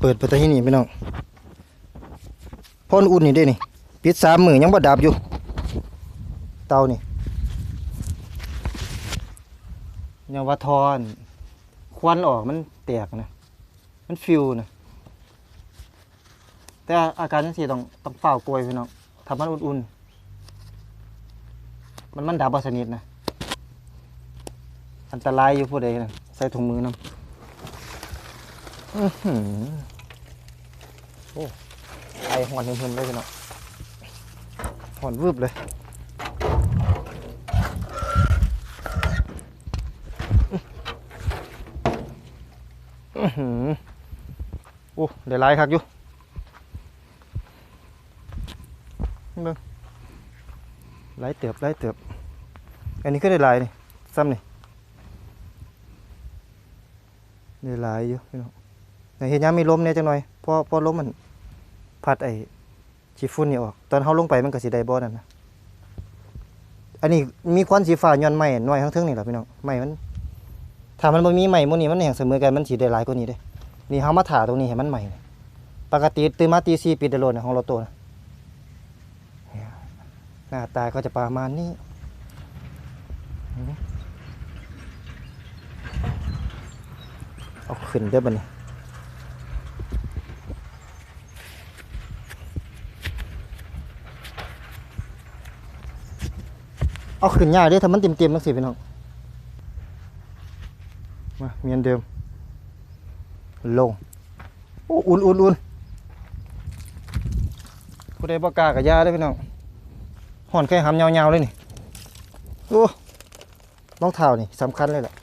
เปิดไปแต่ที่นี่พี่น้องพ่อนอุ่นนี่เด้นี่ปิดสามมือยังบ่ดับอยู่ เตานี่ยังว่าทอนควันออกมันแตกนะ มันฟิวนะแต่อาการจังซี่ต้องต้องเฝ้ากลวยพี่น้องทำมันอุ่นๆ มันมันดับบ่สนิทนะ อันตรายอยู่ผู้ใดนะใส่ถุงมือนำอื้อหือ โอ้ไอหอนเพิ่นเลยพี่น้องหอนวืบเลยอือหือโอ้เดี๋ยวไล่คักอยู่เบิ่งไล่เติบไล่เติบ อันนี้ก็ได้ไล่นี่ซ้ำนี่ได้ไล่อยู่พี่น้อง เห็นยามมีลมเนี่ยจังหน่อยพอพอลมมันพัดไอ้ชีฝุ่นนี่ออก ตอนเฮาลงไปมันก็สิได้บ่นั่นนะอันนี้มีควันสีฟ้าย้อนไม้น้อยทั้งเทึงนี่แหละพี่น้องไม้มันถ้ามันบ่มีใหม่หมื้นี้มันแห่งเสมอกันมันสิได้หลายกว่านี้เด้นี่เฮามาถ่าตรงนี้ให้มันใหม่ปกติตื่นมาตี4ปิดได้โลดนะของเราตนะนี่ยหน้าตาก็จะประมาณนี้เอาขึ้นเด้อบัดนี้ เอาขึ้นยากเด้ถ้ามันเต็มๆจังซี่พี่น้องมาเมียนเดิม ลงโอ้อุ่นอุ่นอุ่นผู้ใดบ่กล้ากับยาได้พี่น้องห่อนแค่หำยาวๆเลยนี่โอ้รองเท้านี่สำคัญเลยแหละ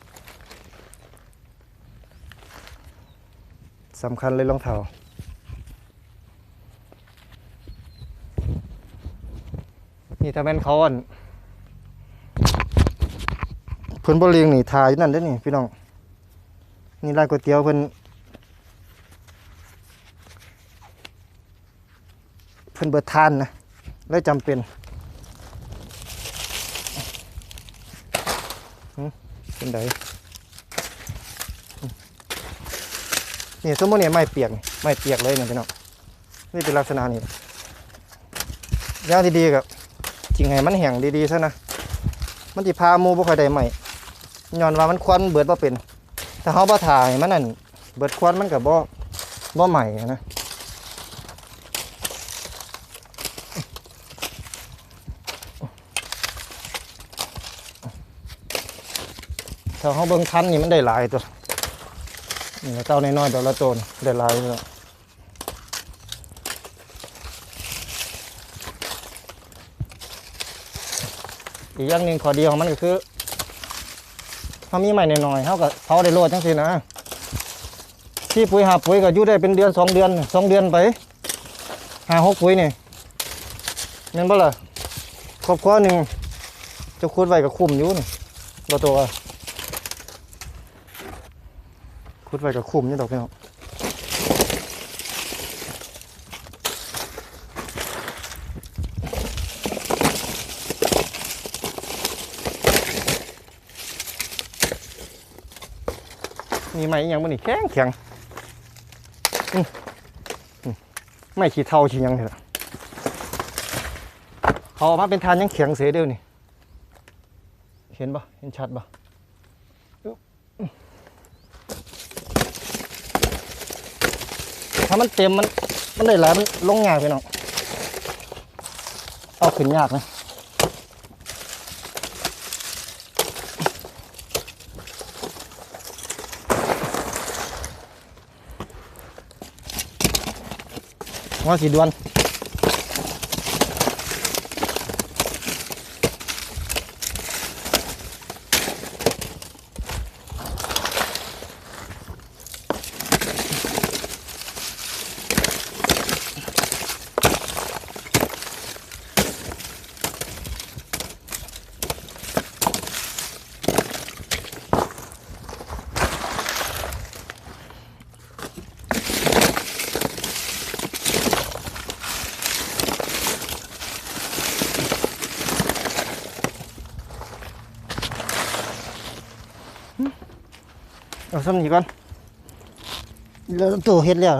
สำคัญเลยรองเท้านี่ถ้าแม่นเขาอ่อน เพิ่นบ่เลียงนี่ทาอยู่นั่นเด้นี่พี่น้องนี่ร้านก๋วยเตี๋ยวเพิ่นเพิ่นเบิดทานนะเลยจำเป็นเป็นไดนี่สมมติเนี่ยไม้เปียกไม้เปียกเลยเนี่ยพี่น้องนี่เป็นลักษณะนี้ย่างดีๆกับจริงให้มันแห้งดีๆซะนะมันสิพาหมูบ่ค่อยได้ไหม่ ย้อนว่ามันควันเบิดบ่เป็นถ้าเฮาบ่ถ่ายมันนั่นเบิดควันมันก็บ่บ่ใหม่นะถ้าเฮาเบิ่งคันนี่มันได้หลายตัวเต้าน้อยๆดอกละตัวนี่ได้หลายตัวอีกอย่างหนึ่งข้อดีของมันก็คือ เขามีใหม่หน่อยๆเขาก็เผาได้โลดจังสินะที่ปุ๋ยหาปุ๋ยก็อยู่ได้เป็นเดือนสองเดือนสองเดือนไปหาหกปุ๋ยนี่เงินบ่ล่ะครอบครัวหนึ่งจะคูดไว้กับคุ้มอยู่นี่ตัวตัวคูดไว้กับคุ้มนี่ดอกพี่น้อง มีไหมอหย่างบ่นี่แข็งแข็งไม่ขี้เท่าขี้ยังเถอะเขาออกมาเป็นทานยังแข็งเสียเดียวนี่เห็นปะเห็นชัดปะถ้ามันเต็มมันมันได้หลายมันลงยากไปน้องเอาขึ้นยากนะ ว่า เอาซ้ำนี้ก่อนแล้วตัวเฮ็ดแล้ว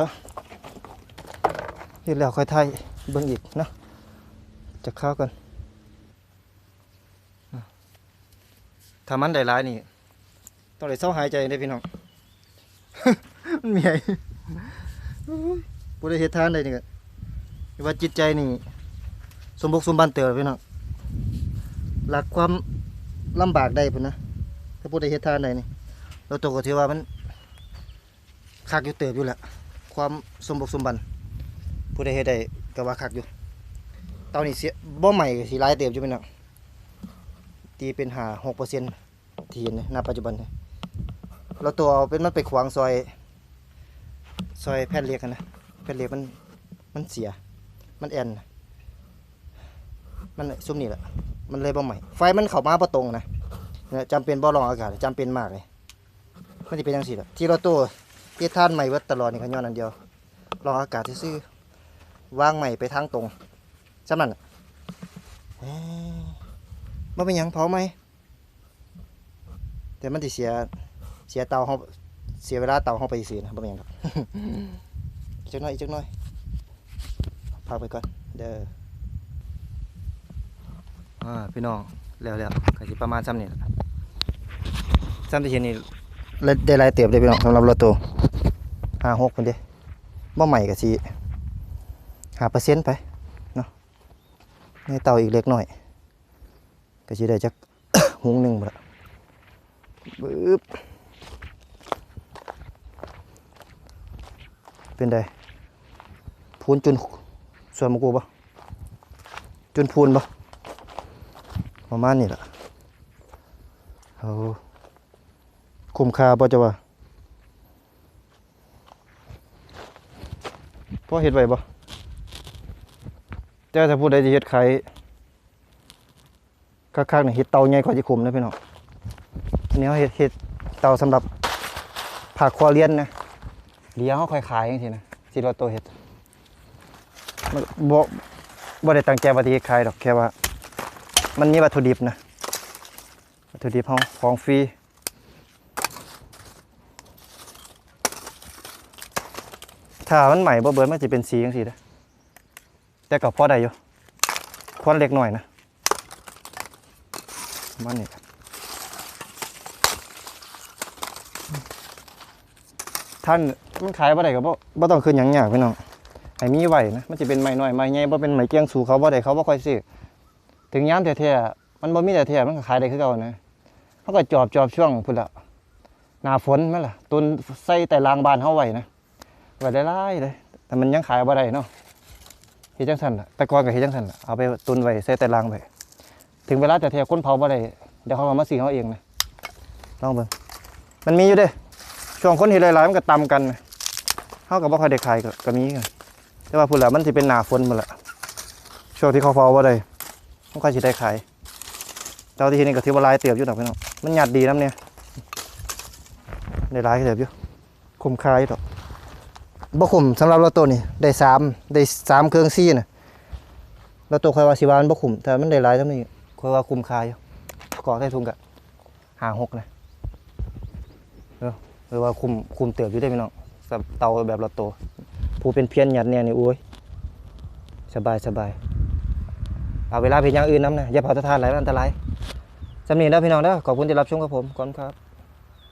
เฮ็ดแล้วค่อยถ่ายเบิ่งอีกนะจะเข้ากันถ้ามันได้หลายนี่ต้องได้เศร้าหายใจเด้พี่น้องมันเมียผู้ได้เฮ็ดทานได้นี่ก็ว่าจิตใจนี่ สมบุกสมบันเติบพี่น้องหลักความลำบากได้พุ่นนะถ้าผู้ใดเฮ็ดทานได้นี่ เราตัวก็ถือว่ามันคักอยู่เติบอยู่แหละความสมบุกสมบันผู้ใดเฮ็ดได้ก็ว่าคักอยู่ตอนนี้เสียบ่ใหม่ก็สิหลายเติบอยู่พี่น้องตีเป็นหา6%ที่เห็นในปัจจุบันเราตัวเอาเป็นมันไปขวางซอย ซอยแผ่นเหล็กอะนะแผ่นเหล็กมันมันเสีย มันแอนนมันซุ่มนี่แหละมันเลยบ่ใหม่ไฟมันเข้ามาบ่ตรงนะจำเป็นบ่รองอากาศจำเป็นมากเลย มันจะเป็นจังซี่แหละที่เราตัวที่ท่านใหม่เบิดตลอดนี่ก็ย้อนอันเดียวรองอากาศซื่อวางใหม่ไปทางตรงจำนั้นน่ะเอ้ยบ่เป็นยังเผาไหมแต่มันสิเสียเสียเตาเฮาเสียเวลาเตาเฮาไปซื่อๆนะบ่เป็นยังครับอีกจักหน่อยอีกจักหน่อยพักไปก่อนเด้ออ่าพี่น้องแล้วแล้วก็สิประมาณซ้ำนี่แหละซ้ำที่เห็นนี่ ได้ลายเติบเลยพี่น้องสำหรับรถตัวห้าหกคนเด้บ่ใหม่ก็สิหาเปอร์เซ็นต์ไปเนาะในเตาอีกเล็กหน้อยก็สิได้จักหุงหนึ่งหมดละบึ๊บเป็นไดพูนจุนส่วนมะกูบ่จุนพูนบ่ประมาณนี้แหละเอา คุ้มค่าป่ะจ๊ะวะพ่อเฮ็ดไว้บ่แต่ถ้าผู้ใดจะเฮ็ดขายคักๆนี่เฮ็ดเตาใหญ่กว่าสิคุ้มนะพี่น้องอันนี้เขาเฮ็ดเฮ็ดเตาสำหรับผักครัวเรียนนะเลี้ยงเขาค่อยขายจังซี่นะสิรถตัวเฮ็ดมันบ่บ่ได้ตั้งใจว่าสิเฮ็ดขายดอกแค่ว่า มันมีวัตถุดิบนะวัตถุดิบของของฟรี ถ้ามันใหม่บ่เบิร์ดมันจะเป็นสีจังซี่เด้แต่ก็พอได้อยู่ควันเล็กหน่อยนะมันนี่ท่านมันขายบ่ได้ก็บ่บ่ต้องขึ้นหยังยากพี่น้องให้มีไหวนะมันจะเป็นไม้น้อยไม้ใหญ่บ่เป็นไม้เกี้ยงสูเขาบ่ได้เขาบ่ค่อยซื้อถึงยามแท้ๆมันบ่มีแต่แท้มันก็ขายได้คือเก่านะเขาก็จอบจอบช่วงพุ่นละหน้าฝนแม่นล่ะตุนใส่แต่รางบานเฮาไว้นะ ไว้ได้หลายเลยแต่มันยังขายบ่ได้เนาะเฮ็ดจังซั่นล่ะแต่ก่อนก็เฮ็ดจังซั่นล่ะเอาไปตุนไว้ใส่แต่รางไว้ถึงเวลาแต่แท้คนเผาบ่ได้เดี๋ยวเขาก็มาซื้อเฮาเองนะลองเบิ่งมันมีอยู่เด้ช่วงคนเฮ็ดหลายๆมันก็ตำกันเฮาก็บ่ค่อยได้ขายก็มีกันแต่ว่าพุ่นล่ะมันสิเป็นหน้าฝนพุ่นล่ะช่วงที่เขาเผาบ่ได้มันค่อยสิได้ขายเจ้าที่นี่ก็ถือว่าลายเติบอยู่ดอกพี่น้องมันหยัดดีน้ำเนี่ยได้ลายเติบอยู่คุ้มค่าอยู่ดอก บ่คุ้มสำหรับรถตัวนี่ได้สามได้สามเครื่องซี่น่ะรถตัวคอยว่าสิว่ามันบ่คุ้มแต่มันได้หลายทั้งนี้คอยว่าคุมค่าอยู่กอใส่ถุงกะหาหกนะเออเออว่าคุมคุมเติบอยู่ได้อพี่น้องสับเตาแบบรถตัวผู้เป็นเพี้ยนหยัดเนี่ยนี่โอ้ยสบายสบายเอาเวลาเป็นอย่างอื่นน้ำนะอย่าเผาตะทานหลายมันอันตรายสำเนีนะพี่น้องเด้อขอบคุณที่รับชมกับผมก่อนครับ